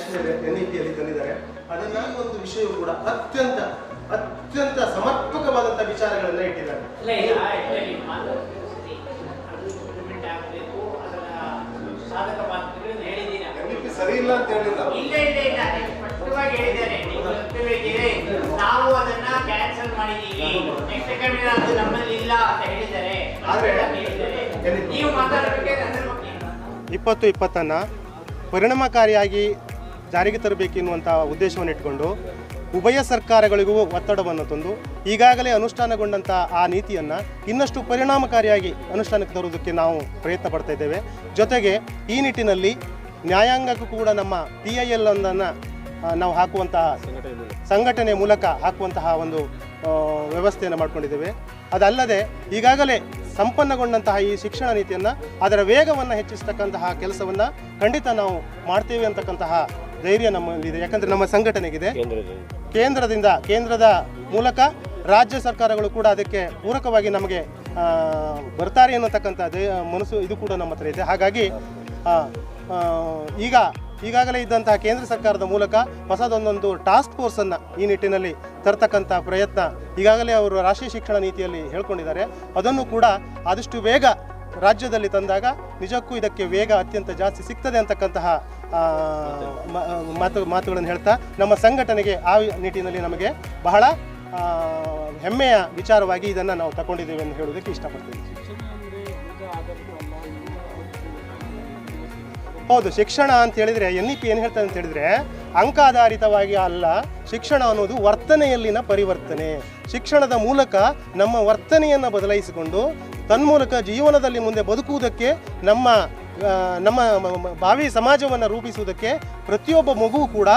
National N E ಪಿಯಲ್ಲಿ ತಂದಿದ್ದಾರೆ. ಅದನ್ನ ಒಂದು ವಿಷಯವು ಕೂಡ ಅತ್ಯಂತ ಅತ್ಯಂತ ಸಮರ್ಪಕವಾದಂತಹ ವಿಚಾರಗಳನ್ನ ಇಟ್ಟಿದ್ದಾರೆ. ಸರಿ ಇಲ್ಲ ಅಂತ ಇಪ್ಪತ್ತು ಇಪ್ಪತ್ತನ್ನ ಪರಿಣಾಮಕಾರಿಯಾಗಿ ಜಾರಿಗೆ ತರಬೇಕೆನ್ನುವಂಥ ಉದ್ದೇಶವನ್ನು ಇಟ್ಕೊಂಡು ಉಭಯ ಸರ್ಕಾರಗಳಿಗೂ ಒತ್ತಡವನ್ನು ತಂದು ಈಗಾಗಲೇ ಅನುಷ್ಠಾನಗೊಂಡಂಥ ಆ ನೀತಿಯನ್ನು ಇನ್ನಷ್ಟು ಪರಿಣಾಮಕಾರಿಯಾಗಿ ಅನುಷ್ಠಾನಕ್ಕೆ ತರುವುದಕ್ಕೆ ನಾವು ಪ್ರಯತ್ನ ಪಡ್ತಾ ಇದ್ದೇವೆ. ಜೊತೆಗೆ ಈ ನಿಟ್ಟಿನಲ್ಲಿ ನ್ಯಾಯಾಂಗಕ್ಕೂ ಕೂಡ ನಮ್ಮ ಪಿ ಐ ಎಲ್ ಒಂದನ್ನು ನಾವು ಹಾಕುವಂತಹ ಸಂಘಟನೆ ಮೂಲಕ ಹಾಕುವಂತಹ ಒಂದು ವ್ಯವಸ್ಥೆಯನ್ನು ಮಾಡಿಕೊಂಡಿದ್ದೇವೆ. ಅದಲ್ಲದೆ ಈಗಾಗಲೇ ಸಂಪನ್ನಗೊಂಡಂತಹ ಈ ಶಿಕ್ಷಣ ನೀತಿಯನ್ನು ಅದರ ವೇಗವನ್ನು ಹೆಚ್ಚಿಸ್ತಕ್ಕಂತಹ ಕೆಲಸವನ್ನು ಖಂಡಿತ ನಾವು ಮಾಡ್ತೇವೆ ಅಂತಕ್ಕಂತಹ ಧೈರ್ಯ ನಮ್ಮಲ್ಲಿದೆ ಯಾಕಂದರೆ ನಮ್ಮ ಸಂಘಟನೆಗಿದೆ. ಕೇಂದ್ರದಿಂದ. ಕೇಂದ್ರದ ಮೂಲಕ ರಾಜ್ಯ ಸರ್ಕಾರಗಳು ಕೂಡ ಅದಕ್ಕೆ ಪೂರಕವಾಗಿ ನಮಗೆ ಬರ್ತಾರೆ ಅನ್ನತಕ್ಕಂಥ ದೇ ಮನಸ್ಸು ಇದು ಕೂಡ ನಮ್ಮ ಹತ್ರ ಇದೆ. ಹಾಗಾಗಿ ಈಗ ಈಗಾಗಲೇ ಇದ್ದಂತಹ ಕೇಂದ್ರ ಸರ್ಕಾರದ ಮೂಲಕ ಹೊಸದೊಂದೊಂದು ಟಾಸ್ಕ್ ಫೋರ್ಸನ್ನು ಈ ನಿಟ್ಟಿನಲ್ಲಿ ತರ್ತಕ್ಕಂಥ ಪ್ರಯತ್ನ ಈಗಾಗಲೇ ಅವರು ರಾಷ್ಟ್ರೀಯ ಶಿಕ್ಷಣ ನೀತಿಯಲ್ಲಿ ಹೇಳ್ಕೊಂಡಿದ್ದಾರೆ. ಅದನ್ನು ಕೂಡ ಆದಷ್ಟು ಬೇಗ ರಾಜ್ಯದಲ್ಲಿ ತಂದಾಗ ನಿಜಕ್ಕೂ ಇದಕ್ಕೆ ವೇಗ ಅತ್ಯಂತ ಜಾಸ್ತಿ ಸಿಗ್ತದೆ ಅಂತಕ್ಕಂತಹ ಮಾತು ಮಾತುಗಳನ್ನು ಹೇಳ್ತಾ ನಮ್ಮ ಸಂಘಟನೆಗೆ ಆ ನಿಟ್ಟಿನಲ್ಲಿ ನಮಗೆ ಬಹಳ ಹೆಮ್ಮೆಯ ವಿಚಾರವಾಗಿ ಇದನ್ನು ನಾವು ತಗೊಂಡಿದ್ದೇವೆ ಎಂದು ಹೇಳೋದಕ್ಕೆ ಇಷ್ಟಪಡ್ತೇವೆ ಹೌದು, ಶಿಕ್ಷಣ ಅಂತ ಹೇಳಿದರೆ, ಎನ್ ಇ ಪಿ ಏನು ಹೇಳ್ತಾರೆ ಅಂತ ಹೇಳಿದರೆ, ಅಂಕಾಧಾರಿತವಾಗಿ ಅಲ್ಲ, ಶಿಕ್ಷಣ ಅನ್ನೋದು ವರ್ತನೆಯಲ್ಲಿನ ಪರಿವರ್ತನೆ. ಶಿಕ್ಷಣದ ಮೂಲಕ ನಮ್ಮ ವರ್ತನೆಯನ್ನು ಬದಲಾಯಿಸಿಕೊಂಡು, ತನ್ಮೂಲಕ ಜೀವನದಲ್ಲಿ ಮುಂದೆ ಬದುಕುವುದಕ್ಕೆ ನಮ್ಮ ನಮ್ಮ ಭಾವಿ ಸಮಾಜವನ್ನು ರೂಪಿಸುವುದಕ್ಕೆ ಪ್ರತಿಯೊಬ್ಬ ಮಗುವು ಕೂಡ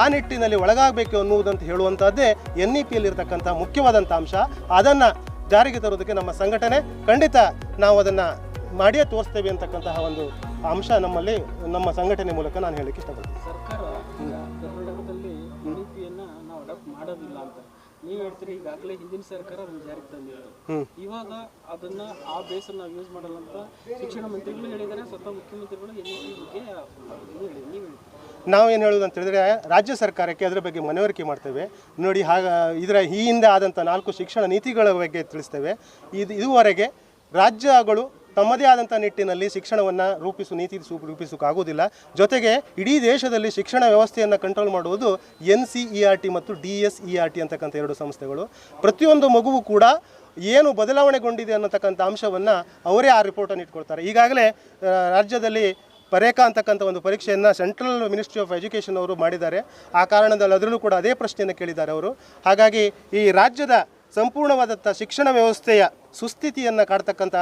ಆ ನಿಟ್ಟಿನಲ್ಲಿ ಒಳಗಾಗಬೇಕು ಅನ್ನುವುದಂತ ಹೇಳುವಂಥದ್ದೇ ಎನ್ ಇ ಪಿಯಲ್ಲಿರ್ತಕ್ಕಂಥ ಮುಖ್ಯವಾದಂಥ ಅಂಶ. ಅದನ್ನು ಜಾರಿಗೆ ತರೋದಕ್ಕೆ ನಮ್ಮ ಸಂಘಟನೆ ಖಂಡಿತ ನಾವು ಅದನ್ನು ಮಾಡಿಯೇ ತೋರಿಸ್ತೇವೆ ಅಂತಕ್ಕಂತಹ ಒಂದು ಅಂಶ ನಮ್ಮಲ್ಲಿ, ನಮ್ಮ ಸಂಘಟನೆ ಮೂಲಕ ನಾನು ಹೇಳಕ್ಕೆ ಇಷ್ಟಪಡ್ತೀನಿ. ಸರ್ಕಾರ ಮಾಡೋದಿಲ್ಲ ಅಂತ. ನೀವು ಹೇಳ್ತೀರಿ ಈಗಾಗಲೇ ಹಿಂದಿನ ಸರ್ಕಾರ ಅದನ್ನ ಜಾರಿಗೆ ತಂದಿತ್ತು. ಇವಾಗ ಅದನ್ನ ಆ ಬೇಸನ್ನು ನಾವು ಯೂಸ್ ಮಾಡಲ್ಲ ಅಂತ ಶಿಕ್ಷಣ ಮಂತ್ರಿಗಳು ಹೇಳಿದ್ದಾರೆ ಸ್ವತಃ ಮುಖ್ಯಮಂತ್ರಿಗಳು ಎನ್ ಇ ಬಗ್ಗೆ ಇದು ಹೇಳಿ ನೀವು ಹೇಳಿ. ನಾವೇನು ಹೇಳೋದು ಅಂತ ಹೇಳಿದ್ರೆ ರಾಜ್ಯ ಸರ್ಕಾರಕ್ಕೆ ಅದರ ಬಗ್ಗೆ ಮನವರಿಕೆ ಮಾಡ್ತೇವೆ. ನೋಡಿ ಹಾಗ ಇದರ ಈ ಹಿಂದೆ ಆದಂಥ ನಾಲ್ಕು ಶಿಕ್ಷಣ ನೀತಿಗಳ ಬಗ್ಗೆ ತಿಳಿಸ್ತೇವೆ. ಇದು ಇದುವರೆಗೆ ರಾಜ್ಯಗಳು ತಮ್ಮದೇ ಆದಂಥ ನಿಟ್ಟಿನಲ್ಲಿ ಶಿಕ್ಷಣವನ್ನು ರೂಪಿಸು, ನೀತಿ ರೂಪಿಸೋಕ್ಕಾಗೋದಿಲ್ಲ ಜೊತೆಗೆ ಇಡೀ ದೇಶದಲ್ಲಿ ಶಿಕ್ಷಣ ವ್ಯವಸ್ಥೆಯನ್ನು ಕಂಟ್ರೋಲ್ ಮಾಡುವುದು N C E R T ಮತ್ತು D S E R T ಅಂತಕ್ಕಂಥ ಎರಡು ಸಂಸ್ಥೆಗಳು. ಪ್ರತಿಯೊಂದು ಮಗುವು ಕೂಡ ಏನು ಬದಲಾವಣೆಗೊಂಡಿದೆ ಅನ್ನತಕ್ಕಂಥ ಅಂಶವನ್ನು ಅವರೇ ಆ ರಿಪೋರ್ಟನ್ನು ಇಟ್ಕೊಳ್ತಾರೆ. ಈಗಾಗಲೇ ರಾಜ್ಯದಲ್ಲಿ ಪರೇಖಾ ಅಂತಕ್ಕಂಥ ಒಂದು ಪರೀಕ್ಷೆಯನ್ನು ಸೆಂಟ್ರಲ್ ಮಿನಿಸ್ಟ್ರಿ ಆಫ್ ಎಜುಕೇಷನ್ ಅವರು ಮಾಡಿದ್ದಾರೆ. ಆ ಕಾರಣದಲ್ಲಿ ಅದರಲ್ಲೂ ಕೂಡ ಅದೇ ಪ್ರಶ್ನೆಯನ್ನು ಕೇಳಿದ್ದಾರೆ ಅವರು. ಹಾಗಾಗಿ ಈ ರಾಜ್ಯದ ಸಂಪೂರ್ಣವಾದಂಥ ಶಿಕ್ಷಣ ವ್ಯವಸ್ಥೆಯ ಸುಸ್ಥಿತಿಯನ್ನು ಕಾಡ್ತಕ್ಕಂಥ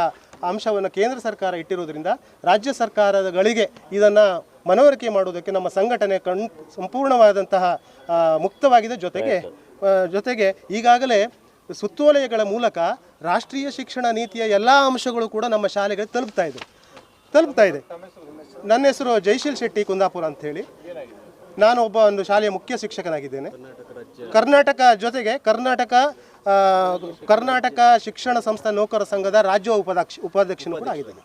ಅಂಶವನ್ನು ಕೇಂದ್ರ ಸರ್ಕಾರ ಇಟ್ಟಿರೋದ್ರಿಂದ ರಾಜ್ಯ ಸರ್ಕಾರಗಳಿಗೆ ಇದನ್ನು ಮನವರಿಕೆ ಮಾಡುವುದಕ್ಕೆ ನಮ್ಮ ಸಂಘಟನೆ ಕಣ್ ಸಂಪೂರ್ಣವಾದಂತಹ ಮುಕ್ತವಾಗಿದೆ. ಜೊತೆಗೆ ಜೊತೆಗೆ ಈಗಾಗಲೇ ಸುತ್ತೋಲೆಗಳ ಮೂಲಕ ರಾಷ್ಟ್ರೀಯ ಶಿಕ್ಷಣ ನೀತಿಯ ಎಲ್ಲ ಅಂಶಗಳು ಕೂಡ ನಮ್ಮ ಶಾಲೆಗಳಿಗೆ ತಲುಪ್ತಾ ಇದೆ. ತಲುಪ್ತಾ ಇದೆ. ನನ್ನ ಹೆಸರು ಜೈಶೀಲ್ ಶೆಟ್ಟಿ ಕುಂದಾಪುರ ಅಂತ ಹೇಳಿ. ನಾನು ಒಬ್ಬ ಒಂದು ಶಾಲೆಯ ಮುಖ್ಯ ಶಿಕ್ಷಕನಾಗಿದ್ದೇನೆ. ಕರ್ನಾಟಕ ಜೊತೆಗೆ ಕರ್ನಾಟಕ ಕರ್ನಾಟಕ ಶಿಕ್ಷಣ ಸಂಸ್ಥೆ ನೌಕರ ಸಂಘದ ರಾಜ್ಯ ಉಪಾಧ್ಯಕ್ಷ ಉಪಾಧ್ಯಕ್ಷನೂ ಕೂಡ ಆಗಿದ್ದೇನೆ.